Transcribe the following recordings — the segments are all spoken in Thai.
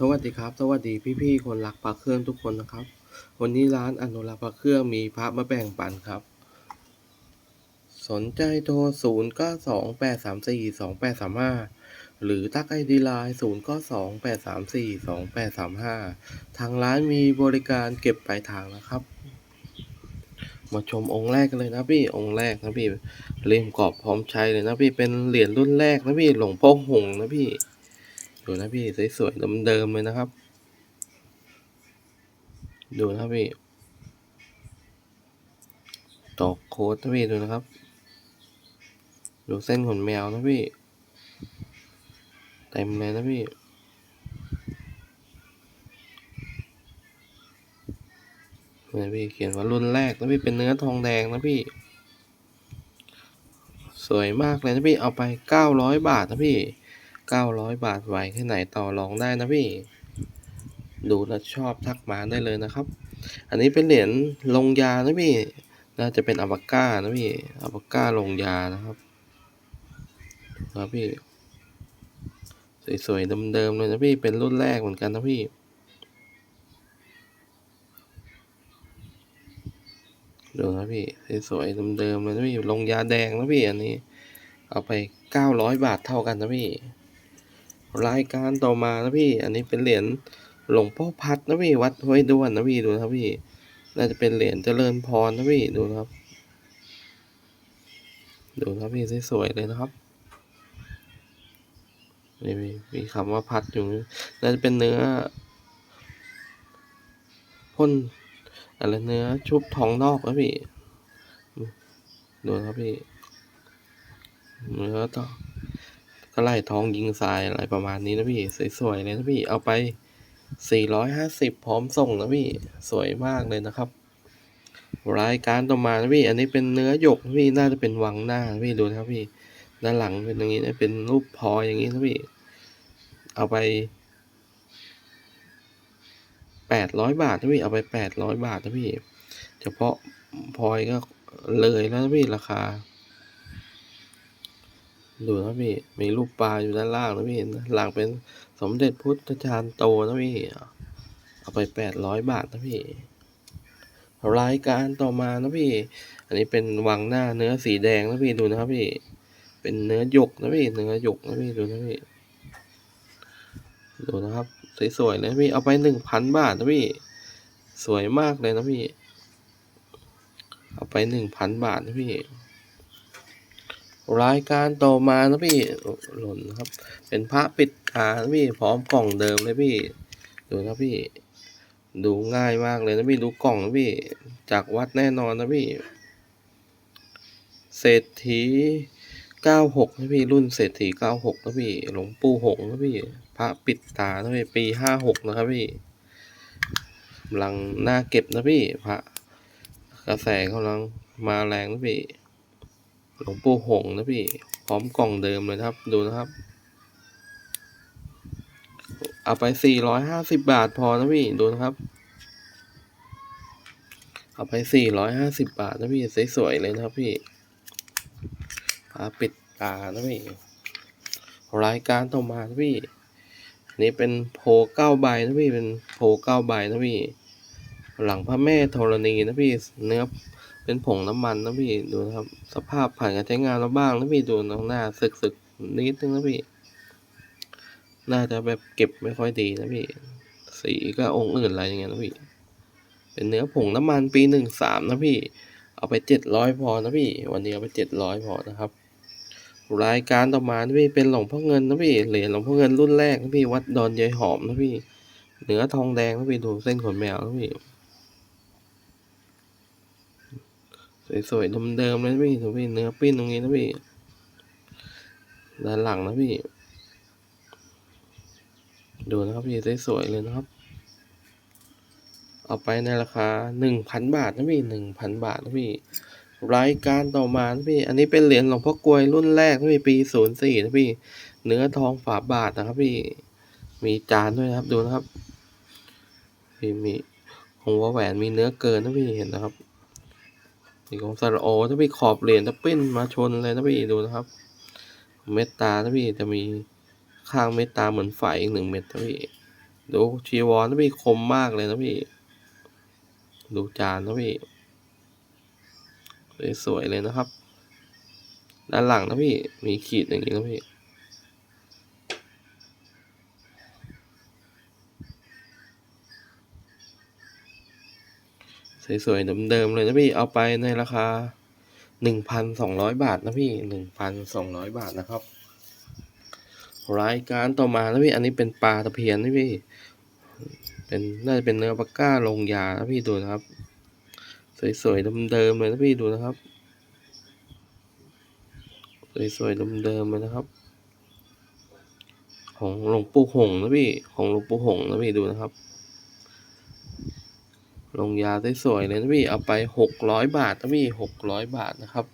สวัสดีครับ สวัสดีพี่ๆคนรักพระเครื่องทุกคนนะครับ วันนี้ร้านอนุรักษ์พระเครื่องมีพระมาแบ่งปันครับ สนใจโทร 0 9 2 8 3 4 2 8 3 5 หรือทักไอดีไลน์0 9 2 8 3 4 2 8 3 5 ทางร้านมีบริการเก็บปลายทางนะครับ มาชมองค์แรกกันเลยนะพี่ องค์แรกนะพี่เล่มกรอบพร้อมใช้เลยนะพี่ เป็นเหรียญรุ่นแรกนะพี่ หลวงพ่อหงนะพี่ ดูนะพี่สวยๆเดิมๆเลยนะครับ ดูนะพี่ตอกโค้ดนะพี่ดูนะครับ ดูเส้นขนแมวนะพี่เต็มเลยนะพี่เนี่ยพี่เขียนว่ารุ่นแรกนะพี่เป็นเนื้อทองแดงนะพี่ สวยมากเลยนะพี่เอาไปเก้าร้อยบาทนะพี่ เก้าร้อยบาทไหวแค่ไหนต่อรองได้นะพี่ ดูแล้วชอบทักมาได้เลยนะครับ อันนี้เป็นเหรียญลงยานะพี่ น่าจะเป็นอัปปาก้านะพี่อัปปาก้าลงยานะครับครับพี่ สวยๆเดิมๆเลยนะพี่ เป็นรุ่นแรกเหมือนกันนะพี่ดูนะพี่สวยๆเดิมๆเลยนะพี่ลงยาแดงนะพี่อันนี้ เอาไปเก้าร้อยบาทเท่ากันนะพี่ รายการต่อมานะพี่ อันนี้เป็นเหรียญหลวงพ่อพัดนะพี่วัดห้วยด้วนนะพี่ดูนะครับพี่ น่าจะเป็นเหรียญเจริญพรนะพี่ดูนะครับ ดูนะครับพี่สวยๆเลยนะครับนี่มีมีคำว่าพัดอยู่น่าจะเป็นเนื้อพ่นอะไรเนื้อชุบทองนอกนะพี่ดูนะครับพี่เนื้อต่อ ก็ไล่ทองยิงทรายอะไรประมาณนี้นะพี่ สวยๆเลยนะพี่เอาไป 450 พร้อมส่งนะพี่สวยมากเลยนะครับ รายการต่อมานะพี่ อันนี้เป็นเนื้อหยกพี่น่าจะเป็นวังหน้านพี่ดูนะครับพี่ด้านหลังเป็นอย่างนี้นะเป็นรูปพออย่างนี้นะพี่ เอาไป800บาทนะพี่เอาไป800บาทนะพี่ เฉพาะพลอยก็เลยแล้วนะพี่ราคา ดูนะพี่ มีรูปปลาอยู่ด้านล่างนะพี่ด้านล่างเป็นสมเด็จพุทธจารย์โตนะพี่ เอาไปแปดร้อยบาทนะพี่ รายการต่อมานะพี่ อันนี้เป็นวังหน้าเนื้อสีแดงนะพี่ดูนะครับพี่ เป็นเนื้อหยกนะพี่ เนื้อหยกนะพี่ดูนะพี่ดูนะครับสวยๆเลยพี่เอาไปหนึ่งพันบาทนะพี่ สวยมากเลยนะพี่ เอาไปหนึ่งพันบาทนะพี่ รายการต่อมานะพี่หล่นครับ เป็นพระปิดตานะพี่พร้อมกล่องเดิมเลยพี่ ดูนะพี่ ดูง่ายมากเลยนะพี่ดูกล่องนะพี่ จากวัดแน่นอนนะพี่เศรษฐีเก้าหกนะพี่รุ่นเศรษฐีเก้าหกนะพี่หลวงปู่หงนะพี่พระปิดตานะพี่ปีห้าหกนะครับพี่กำลังน่าเก็บนะพี่พระกระแสกำลังมาแรงนะพี่ หลวงปู่หงนะพี่ พร้อมกล่องเดิมเลยครับ ดูนะครับ เอาไปสี่ร้อยห้าสิบาทพอนะพี่ ดูนะครับ เอาไปสี่ร้อยห้าสิบาทนะพี่ สวยๆเลยนะครับพี่พาปิดตานะพี่ รายการต่อมานะพี่อันนี้เป็นโพเก้าใบนะพี่ เป็นโพเก้าใบนะพี่ หลังพระแม่ธรณีนะพี่ เนื้อ เป็นผงน้ำมันนะพี่ดูนะครับ สภาพผ่านการใช้งานแล้วบ้างนะพี่ดูตรงหน้าสึกสึกนิดนึงนะพี่ น่าจะแบบเก็บไม่ค่อยดีนะพี่ สีก็องค์อื่นอะไรอย่างเงี้ยนะพี่ เป็นเนื้อผงน้ำมันปีหนึ่งสามนะพี่ เอาไปเจ็ดร้อยพอนะพี่ วันนี้เอาไปเจ็ดร้อยพอนะครับ รายการต่อมานะพี่เป็นหลวงพ่อเงินนะพี่ เหรียญหลวงพ่อเงินรุ่นแรกนะพี่ วัดดอนยายหอมนะพี่ เนื้อทองแดงนะพี่ดูเส้นขนแมวนะพี่ สวยๆเดิมๆเลยนะพี่ดูพี่เนื้อปิ้นตรงนี้นะพี่ด้านหลังนะพี่ ดูนะครับพี่สวยๆเลยนะครับ เอาไปในราคาหนึ่งพันบาทนะพี่หนึ่งพันบาทนะพี่ รายการต่อมานะพี่ อันนี้เป็นเหรียญหลวงพ่อกลวยรุ่นแรกนะพี่ปีศูนย์สี่นะพี่ เนื้อทองฝาบาทนะครับพี่ มีจานด้วยนะครับดูนะครับ พี่มีของหัวแหวนมีเนื้อเกินนะพี่เห็นนะครับ มีของซาร์โอถ้าพี่ขอบเหรียญถ้าปิ้นมาชนเลยนะพี่ดูนะครับ เมตตานะพี่จะมีข้างเมตตาเหมือนไฝอีกหนึ่งเม็ดนะพี่ดูชีวรนะพี่คมมากเลยนะพี่ ดูจานนะพี่สวยๆเลยนะครับ ด้านหลังนะพี่มีขีดอย่างนี้นะพี่ สวยๆเดิมๆเลยนะพี่เอาไปในราคาหนึ่งพันสองร้อยบาทนะพี่หนึ่งพันสองร้อยบาทนะครับ รายการต่อมานะพี่อันนี้เป็นปลาตะเพียนนะพี่ เป็นน่าจะเป็นเนื้อปลาก้าลงยานะพี่ดูนะครับ สวยๆเดิมๆเลยนะพี่ดูนะครับ สวยๆเดิมๆเลยนะครับ ของหลวงปู่หงนะพี่ของหลวงปู่หงนะพี่ดูนะครับ ลงยาสวยๆเลยนะพี่เอาไปหกร้อยบาทนะพี่หกร้อยบาทนะครับ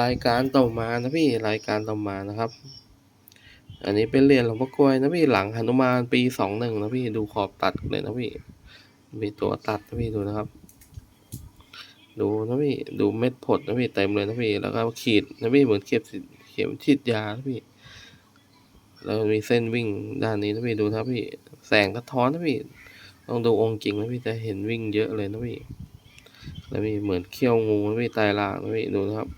รายการต่อมานะพี่รายการต่อมานะครับ อันนี้เป็นเหรียญหลวงพ่อกลวยนะพี่หลังหนุมานปีสองหนึ่งนะพี่ดูขอบตัดเลยนะพี่มีตัวตัดนะพี่ดูนะครับ ดูนะพี่ดูเม็ดผดนะพี่เต็มเลยนะพี่แล้วก็ขีดนะพี่เหมือนเข็มเข็มฉีดยานะพี่แล้วมีเส้นวิ่งด้านนี้นะพี่ดูนะพี่แสงสะท้อนนะพี่ ต้องดูองค์จริงนะพี่จะเห็นวิ่งเยอะเลยนะพี่แล้วมีเหมือนเขี้ยวงูนะพี่ตายลางนะพี่ดูนะครับ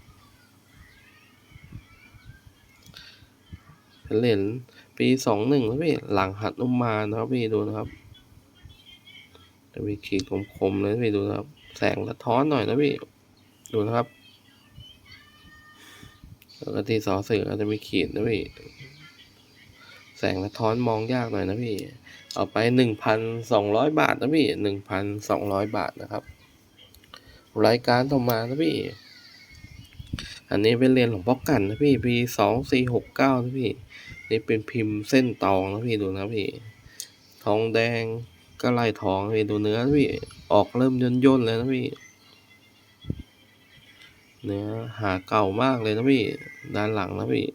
เป็นเหรียญปีสองหนึ่งนะพี่หลังหัดนุ่มมานะครับพี่ดูนะครับจะมีขีดคมๆเลยนะพี่ดูนะครับ แสงสะท้อนหน่อยนะพี่ดูนะครับแล้วก็ที่สอเสือจะมีขีดนะพี่แสงสะท้อนมองยากหน่อยนะพี่ เอาไปหนึ่งพันสองร้อยบาทนะพี่หนึ่งพันสองร้อยบาทนะครับ รายการต่อมานะพี่ อันนี้เป็นเรียนหลวงพ่อกันนะพี่ปีสองสี่หกเก้านะพี่ นี่เป็นพิมพ์เส้นตองนะพี่ดูนะพี่ ทองแดงก็ไล่ทองพี่ดูเนื้อนะพี่ ออกเริ่มย่นย่นเลยนะพี่ เนื้อหาเก่ามากเลยนะพี่ ด้านหลังนะพี่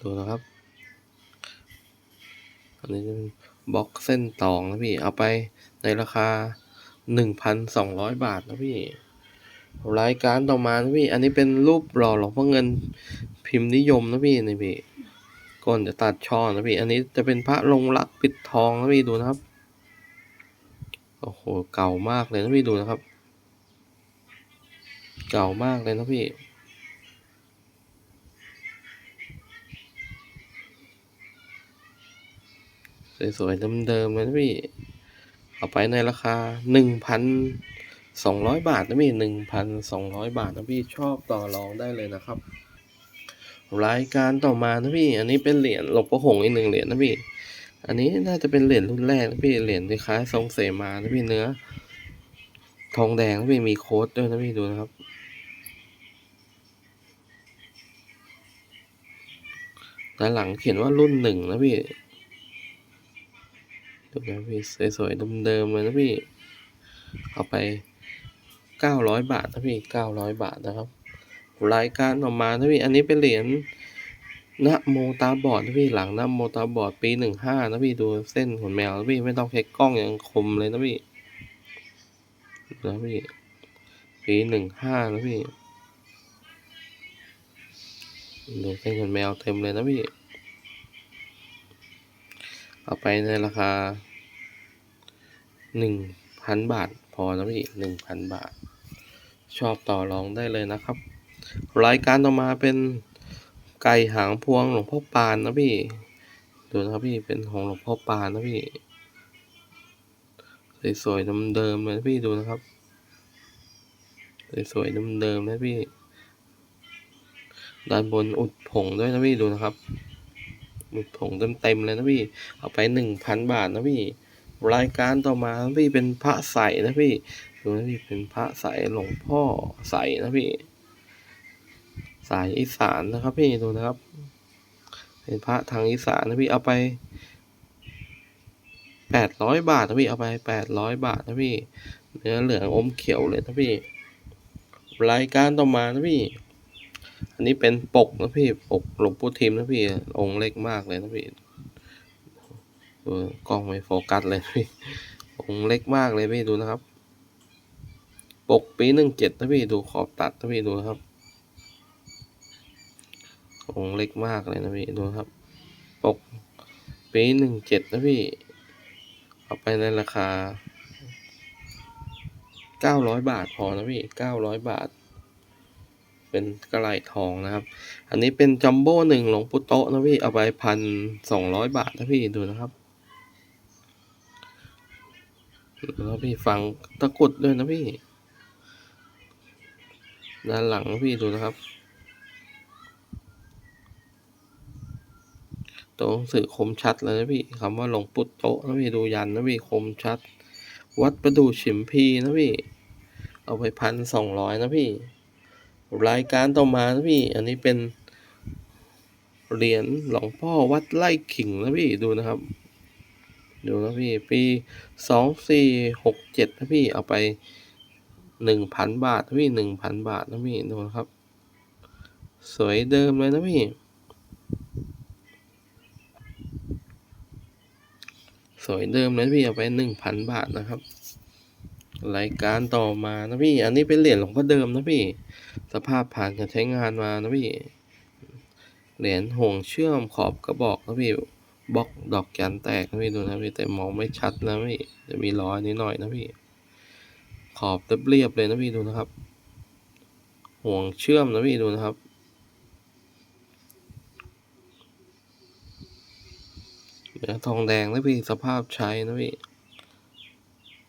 ดูนะครับ อันนี้เป็นบล็อกเส้นตองนะพี่ เอาไปในราคาหนึ่งพันสองร้อยบาทนะพี่ รายการต่อมานะพี่ อันนี้เป็นรูปหล่อหลวงพ่อเงินพิมพ์นิยมนะพี่นี่พี่ก้นจะตัดช่อนะพี่ อันนี้จะเป็นพระลงรักปิดทองนะพี่ดูนะครับ โอ้โห เก่ามากเลยนะพี่ดูนะครับ เก่ามากเลยนะพี่ สวยๆเดิมๆนะพี่เอาไปในราคาหนึ่งพันสองร้อยบาทนะพี่หนึ่งพันสองร้อยบาทนะพี่ชอบต่อรองได้เลยนะครับ รายการต่อมานะพี่ อันนี้เป็นเหรียญหลวงพ่อหงอีกหนึ่งเหรียญนะพี่ อันนี้น่าจะเป็นเหรียญรุ่นแรกนะพี่เหรียญคล้ายทรงเสมานะพี่เนื้อ ทองแดงนะพี่มีโค้ดด้วยนะพี่ดูนะครับด้านหลังเขียนว่ารุ่นหนึ่งนะพี่ ดูนะพี่สวยๆเดิมๆเลยนะพี่ เอาไปเก้าร้อยบาทนะพี่เก้าร้อยบาทนะครับรายการออกมานะพี่ อันนี้เป็นเหรียญนะโมตาบอดนะพี่หลังนะโมตาบอดปีหนึ่งห้านะพี่ดูเส้นขนแมวนะพี่ไม่ต้องใช้กล้องอย่างคมเลยนะพี่นะพี่ปีหนึ่งห้านะพี่ดูเส้นขนแมวเต็มเลยนะพี่ เอาไปในราคาหนึ่งพันบาท พอนะพี่หนึ่งพันบาท ชอบต่อรองได้เลยนะครับ รายการต่อมาเป็นไก่หางพวงหลวงพ่อปานนะพี่ ดูนะครับพี่เป็นของหลวงพ่อปานนะพี่ สวยๆเดิมๆเลยนะพี่ดูนะครับ สวยๆเดิมๆนะพี่ ด้านบนอุดผงด้วยนะพี่ดูนะครับ อุดผงเต็มๆเลยนะพี่ เอาไปหนึ่งพันบาทนะพี่ รายการต่อมาพี่เป็นพระใสนะพี่ดูนะพี่เป็นพระใสหลวงพ่อใสนะพี่ สายอีสานนะครับพี่ดูนะครับ เป็นพระทางอีสานนะพี่เอาไปแปดร้อยบาทนะพี่เอาไปแปดร้อยบาทนะพี่เนื้อเหลืองอมเขียวเลยนะพี่ รายการต่อมานะพี่ อันนี้เป็นปกนะพี่ปกหลวงปู่ทิมนะพี่องค์เล็กมากเลยนะพี่ดูกล้องไม่โฟกัสเลยพี่องค์เล็กมากเลยพี่ดูนะครับ ปกปีหนึ่งเจ็ดนะพี่ดูขอบตัดนะพี่ดูนะครับ องค์เล็กมากเลยนะพี่ดูนะครับ ปกปีหนึ่งเจ็ดนะพี่เอาไปในราคาเก้าร้อยบาทพอนะพี่เก้าร้อยบาท เป็นกระไหลทองนะครับ อันนี้เป็นจัมโบ้หนึ่งหลวงปู่โตะนะพี่ เอาไปพันสองร้อยบาทนะพี่ดูนะครับ แล้วพี่ฟังตะกุดด้วยนะพี่ ด้านหลังพี่ดูนะครับตัวหนังสือคมชัดเลยนะพี่คำว่าหลวงปู่โตะนะพี่ดูยันนะพี่คมชัด วัดประดู่ฉิมพีนะพี่ เอาไปพันสองร้อยนะพี่ รายการต่อมานะพี่ อันนี้เป็นเหรียญหลวงพ่อวัดไร่ขิงนะพี่ดูนะครับ ดูนะพี่ ปีสองสี่หกเจ็ดนะพี่เอาไปหนึ่งพันบาทนะพี่หนึ่งพันบาทนะพี่ดูนะครับ สวยเดิมเลยนะพี่ สวยเดิมเลยพี่เอาไปหนึ่งพันบาทนะครับ รายการต่อมานะพี่ อันนี้เป็นเหรียญหลวงพ่อเดิมนะพี่ สภาพผ่านการใช้งานมานะพี่ เหรียญห่วงเชื่อมขอบกระบอกนะพี่บล็อกดอกจันแตกนะพี่ดูนะพี่แต่มองไม่ชัดนะพี่จะมีรอยนิดหน่อยนะพี่ ขอบเรียบเลยนะพี่ดูนะครับ ห่วงเชื่อมนะพี่ดูนะครับเหลือทองแดงนะพี่สภาพใช้นะพี่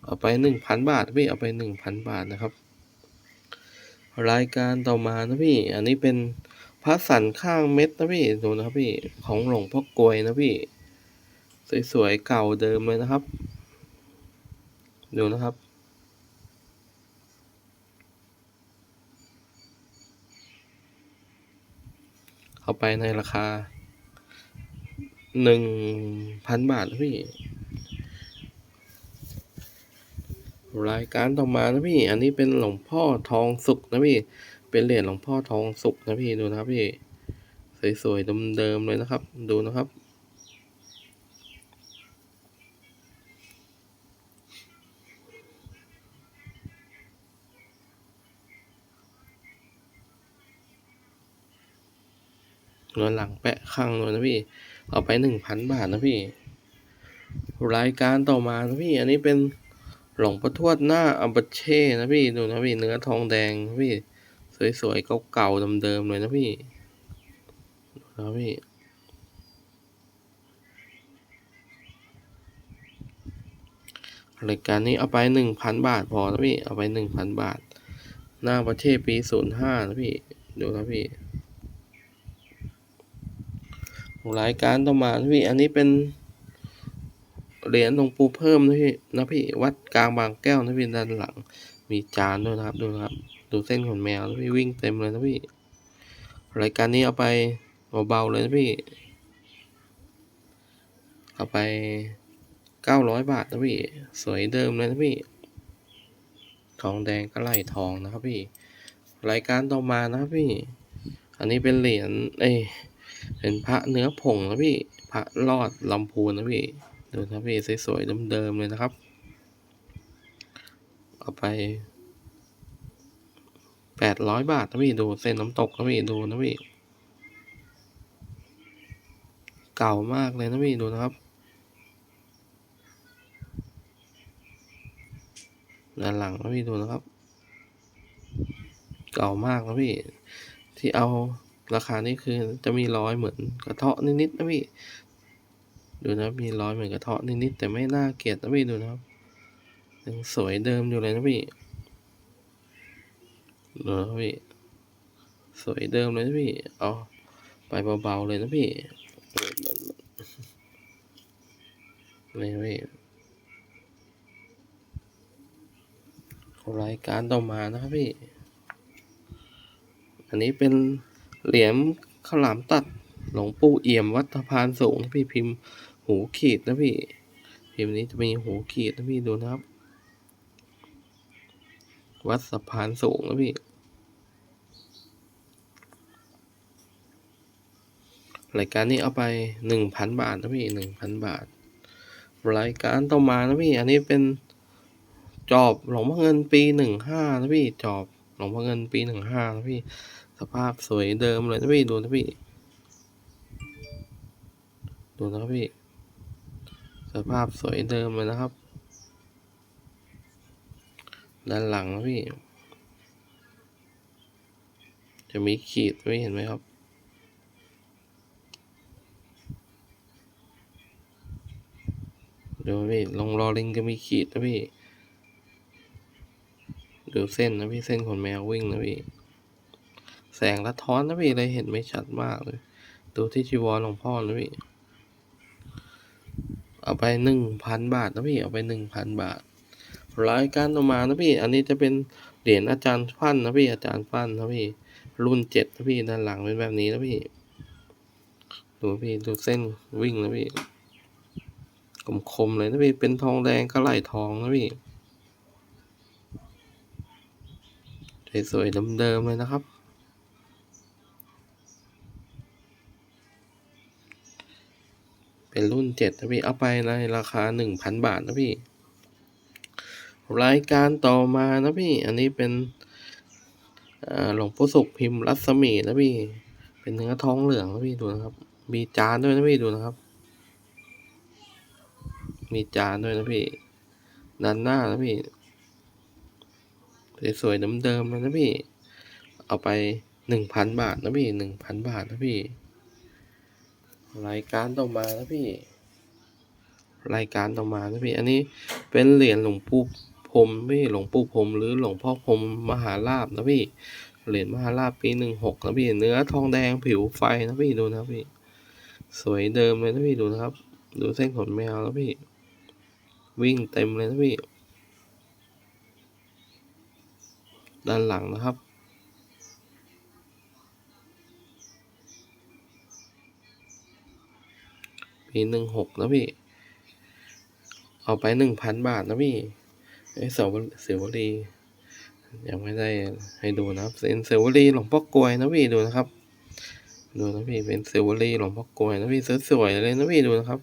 เอาไปหนึ่งพันบาทนะพี่เอาไปหนึ่งพันบาทนะครับ รายการต่อมานะพี่ อันนี้เป็นพระสันข้างเม็ดนะพี่ดูนะครับพี่ของหลวงพ่อกลวยนะพี่ สวยๆเก่าเดิมเลยนะครับ ดูนะครับเอาไปในราคาหนึ่งพันบาทนะพี่ รายการต่อมานะพี่ อันนี้เป็นหลวงพ่อทองสุกนะพี่ เป็นเหรียญหลวงพ่อทองสุกนะพี่ดูนะครับพี่ สวยๆเดิมๆเลยนะครับ ดูนะครับเงินหลังแปะข้างเลยนะพี่ เอาไปหนึ่งพันบาทนะพี่ รายการต่อมานะพี่ อันนี้เป็น หลงพ่อทวดหน้าอัมปเช่นะพี่ดูนะพี่เนื้อทองแดงพี่ สวยๆเก่าๆเดิมๆเลยนะพี่ดูนะพี่รายการนี้เอาไปหนึ่งพันบาทพอนะพี่เอาไปหนึ่งพันบาท หน้าประเทศปีศูนย์ห้านะพี่ดูนะพี่รายการต่อมาพี่อันนี้เป็น เหรียญหลวงปู่เพิ่มนะพี่นะพี่วัดกลางบางแก้วนะพี่ด้านหลัง มีจานด้วยนะครับดูนะครับ ดูเส้นขนแมวนะพี่วิ่งเต็มเลยนะพี่รายการนี้เอาไปเบาๆเลยนะพี่ เอาไปเก้าร้อยบาทนะพี่สวยเดิมเลยนะพี่ทองแดงก็ไล่ทองนะครับพี่ รายการต่อมานะครับพี่ อันนี้เป็นเหรียญเอ้เป็นพระเนื้อผงนะพี่ พระรอดลำพูนนะพี่ ดูนะพี่สวยๆเดิมๆเลยนะครับ เอาไปแปดร้อยบาทนะพี่ดูเส้นน้ำตกนะพี่ดูนะพี่เก่ามากเลยนะพี่ดูนะครับด้านหลังนะพี่ดูนะครับ เก่ามากนะพี่ ที่เอาราคานี้คือจะมีรอยเหมือนกระเทาะนิดๆนะพี่ ดูนะมีรอยเหมือนกระเทาะนิดๆแต่ไม่น่าเกลียดนะพี่ดูนะครับยังสวยเดิมอยู่เลยนะพี่ดูนะพี่สวยเดิมเลยนะพี่เอาไปเบาๆเลยนะพี่นี่พี่รายการต่อมานะครับพี่ อันนี้เป็นเหรียญข้าวหลามตัดหลวงปู่เอี่ยมวัดพานสูงนะพี่พิมพ์ หูขีดนะพี่พิมพ์นี้จะมีหูขีดนะพี่ดูนะครับ วัดสะพานสูงนะพี่รายการนี้เอาไปหนึ่งพันบาทนะพี่หนึ่งพันบาท รายการต่อมานะพี่ อันนี้เป็นจอบหลวงพ่อเงินปีหนึ่งห้านะพี่จอบหลวงพ่อเงินปีหนึ่งห้านะพี่ สภาพสวยเดิมเลยนะพี่ดูนะพี่ ดูนะครับพี่ สภาพสวยเดิมเลยนะครับ ด้านหลังนะพี่ จะมีขีดไว้เห็นไหมครับดูพี่ลงรอลิงจะมีขีดนะพี่ดูเส้นนะพี่เส้นขนแมววิ่งนะพี่ แสงละท้อนนะพี่เลยเห็นไม่ชัดมากเลย ดูที่จีวรหลวงพ่อนะพี่ เอาไปหนึ่งพันบาทนะพี่เอาไปหนึ่งพันบาท รายการต่อมานะพี่ อันนี้จะเป็นเหรียญอาจารย์ฟันนะพี่อาจารย์ฟันนะพี่ รุ่นเจ็ดนะพี่ด้านหลังเป็นแบบนี้นะพี่ ดูพี่ดูเส้นวิ่งนะพี่คมๆเลยนะพี่เป็นทองแดงก็ไหลทองนะพี่สวยๆเดิมๆเลยนะครับ เป็นรุ่นเจ็ดนะพี่ เอาไปในราคาหนึ่งพันบาทนะพี่ รายการต่อมานะพี่ อันนี้เป็นหลวงพ่อสุขพิมพ์รัศมีนะพี่ เป็นเนื้อทองเหลืองนะพี่ดูนะครับ มีจานด้วยนะพี่ดูนะครับ มีจานด้วยนะพี่ด้านหน้านะพี่สวยๆเดิมๆเลยนะพี่ เอาไปหนึ่งพันบาทนะพี่หนึ่งพันบาทนะพี่ รายการต่อมานะพี่ รายการต่อมานะพี่ อันนี้เป็นเหรียญหลวงปู่พรมพี่ หลวงปู่พรมหรือหลวงพ่อพรมมหาลาบนะพี่ เหรียญมหาลาบปีหนึ่งหกนะพี่ เนื้อทองแดงผิวไฟนะพี่ดูนะพี่ สวยเดิมเลยนะพี่ดูนะครับ ดูเส้นขนแมวแล้วพี่ วิ่งเต็มเลยนะพี่ ด้านหลังนะครับ ปีหนึ่งหกนะพี่เอาไปหนึ่งพันบาทนะพี่ไอ้เสาวเสวรียังไม่ได้ให้ดูนะครับเป็นเสวรีหลวงพ่อกลวยนะพี่ดูนะครับ ดูนะพี่เป็นเสวรีหลวงพ่อกลวยนะพี่สวยๆเลยนะพี่ดูนะครับ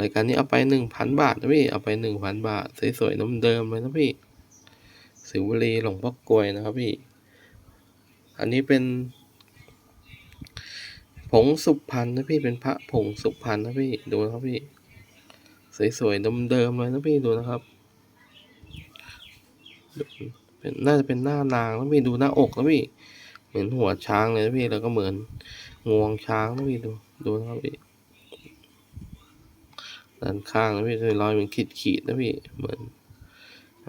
รายการนี้เอาไปหนึ่งพันบาทนะพี่เอาไปหนึ่งพันบาทสวยๆน้ำเดิมเลยนะพี่เสวรีหลวงพ่อกลวยนะครับพี่ อันนี้เป็น ผงสุพรรณนะพี่เป็นพระผงสุพรรณนะพี่ดูนะครับพี่ สวยๆเดิมๆเลยนะพี่ดูนะครับเป็นน่าจะเป็นหน้านางนะพี่ดูหน้าอกนะพี่ เหมือนหัวช้างเลยนะพี่แล้วก็เหมือนงวงช้างนะพี่ดูดูนะครับพี่ด้านข้างนะพี่จะรอยเหมือนขีดขีดๆนะพี่เหมือน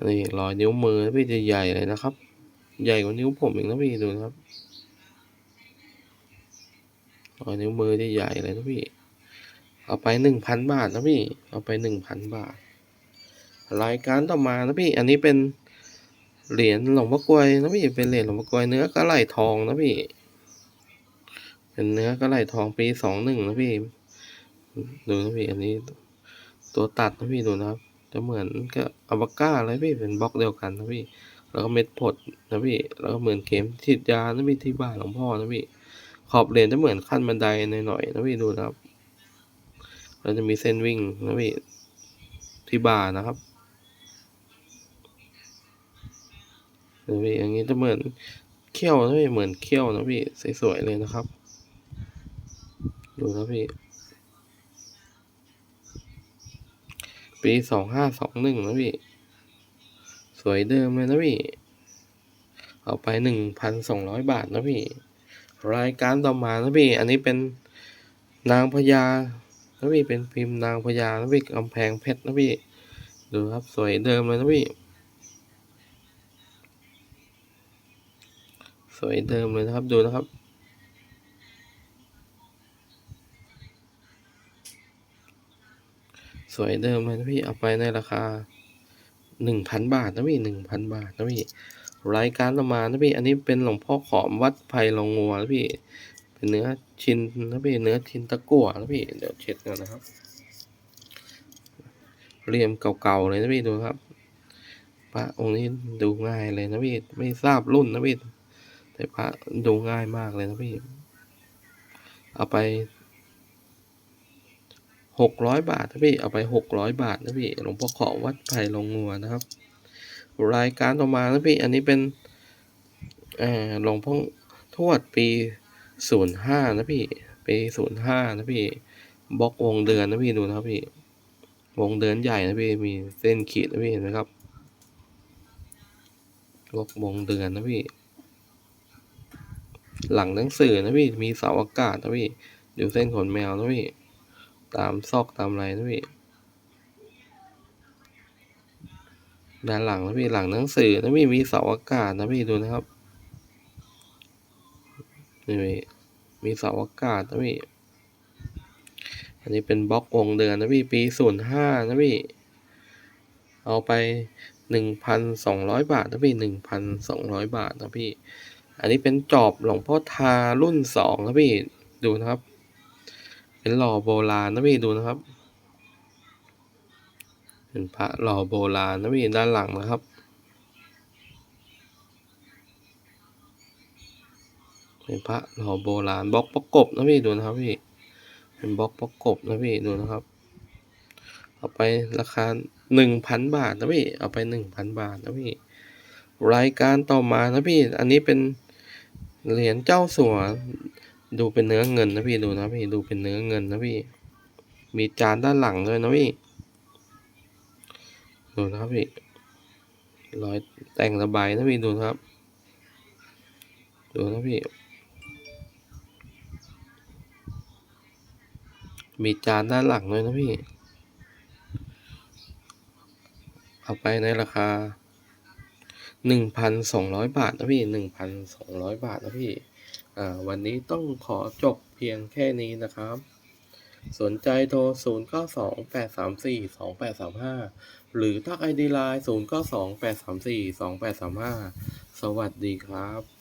นนี้รอยนิ้วมือนะพี่จะใหญ่เลยนะครับ ใหญ่กว่านิ้วผมอีกนะพี่ดูนะครับ รอยนิ้วมือที่ใหญ่เลยนะพี่ เอาไปหนึ่งพันบาทนะพี่ เอาไปหนึ่งพันบาท รายการต่อมานะพี่ อันนี้เป็นเหรียญหลวงพ่อกลวยนะพี่ เป็นเหรียญหลวงพ่อกลวยเนื้อกระไหลทองนะพี่ เป็นเนื้อกระไหลทองปีสองหนึ่งนะพี่ ดูนะพี่ อันนี้ตัวตัดนะพี่ดูนะครับ จะเหมือนกับอวก้าเลยพี่ เป็นบล็อกเดียวกันนะพี่ แล้วก็เม็ดผดนะพี่ แล้วก็เหมือนเข็มฉีดยานะพี่ที่บ้านหลวงพ่อนะพี่ ขอบเหรียญจะเหมือนขั้นบันไดหน่อยๆนะพี่ดูนะครับแล้วจะมีเส้นวิ่งนะพี่ที่บานะครับดูพี่อย่างนี้จะเหมือนเขี้ยวนะพี่เหมือนเขี้ยวนะพี่สวยๆเลยนะครับ ดูนะพี่ ปีสองห้าสองหนึ่งนะพี่ สวยเดิมเลยนะพี่ เอาไปหนึ่งพันสองร้อยบาทนะพี่ รายการต่อมานะพี่ อันนี้เป็นนางพญานะพี่เป็นพิมพ์นางพญานะพี่กำแพงเพชรนะพี่ ดูครับสวยเดิมเลยนะพี่ สวยเดิมเลยนะครับดูนะครับสวยเดิมเลยนะพี่เอาไปในราคาหนึ่งพันบาทนะพี่หนึ่งพันบาทนะพี่ รายการต่อมานะพี่ อันนี้เป็นหลวงพ่อขอมวัดไผ่ลงงัวนะพี่ เป็นเนื้อชิ้นนะพี่ เนื้อชิ้นตะกั่วนะพี่ เดี๋ยวเช็ดกันนะครับ เรียมเก่าๆเลยนะพี่ดูครับ พระองค์นี้ดูง่ายเลยนะพี่ ไม่ทราบรุ่นนะพี่ แต่พระดูง่ายมากเลยนะพี่ เอาไปหกร้อยบาทนะพี่ เอาไปหกร้อยบาทนะพี่ หลวงพ่อขอวัดไผ่ลงงัวนะครับ รายการต่อมานะพี่ อันนี้เป็นหลวงพ่อทวดปีศูนย์ห้านะพี่ ปีศูนย์ห้านะพี่บล็อกวงเดือนนะพี่ดูนะครับพี่ วงเดือนใหญ่นะพี่ มีเส้นขีดนะพี่เห็นไหมครับบล็อกวงเดือนนะพี่ หลังหนังสือนะพี่ มีเสาอากาศนะพี่ ดูเส้นขนแมวนะพี่ ตามซอกตามอะไรนะพี่ ด้านหลังนะพี่หลังหนังสือนะพี่มีเสาอากาศนะพี่ดูนะครับนี่มีเสาอากาศนะพี่อันนี้เป็นบล็อกวงเดือนนะพี่ปีศูนย์ห้านะพี่เอาไปหนึ่งพันสองร้อยบาทนะพี่หนึ่งพันสองร้อยบาทนะพี่ อันนี้เป็นจอบหลวงพ่อทารุ่นสองนะพี่ดูนะครับ เป็นหล่อโบราณนะพี่ดูนะครับ เป็นพระหล่อโบราณนะพี่ด้านหลังนะครับ เป็นพระหล่อโบราณบล็อกประกบนะพี่ดูนะครับพี่เป็นบล็อกประกบนะพี่ดูนะครับ เอาไปราคาหนึ่งพันบาทนะพี่เอาไปหนึ่งพันบาทนะพี่รายการต่อมานะพี่อันนี้เป็นเหรียญเจ้าสัวดูเป็นเนื้อเงินนะพี่ดูนะพี่ดูเป็นเนื้อเงินนะพี่ มีจานด้านหลังด้วยนะพี่ ดูนะครับพี่รอยแต่งระบายนะพี่ดูนะครับ ดูนะพี่มีจานด้านหลังด้วยนะพี่ เอาไปในราคาหนึ่งพันสองร้อยบาทนะพี่หนึ่งพันสองร้อยบาทนะพี่ อ่า วันนี้ต้องขอจบเพียงแค่นี้นะครับ สนใจโทร หรือทักไอดีไลน์0 9 2 8 3 4 2 8 3 5สวัสดีครับ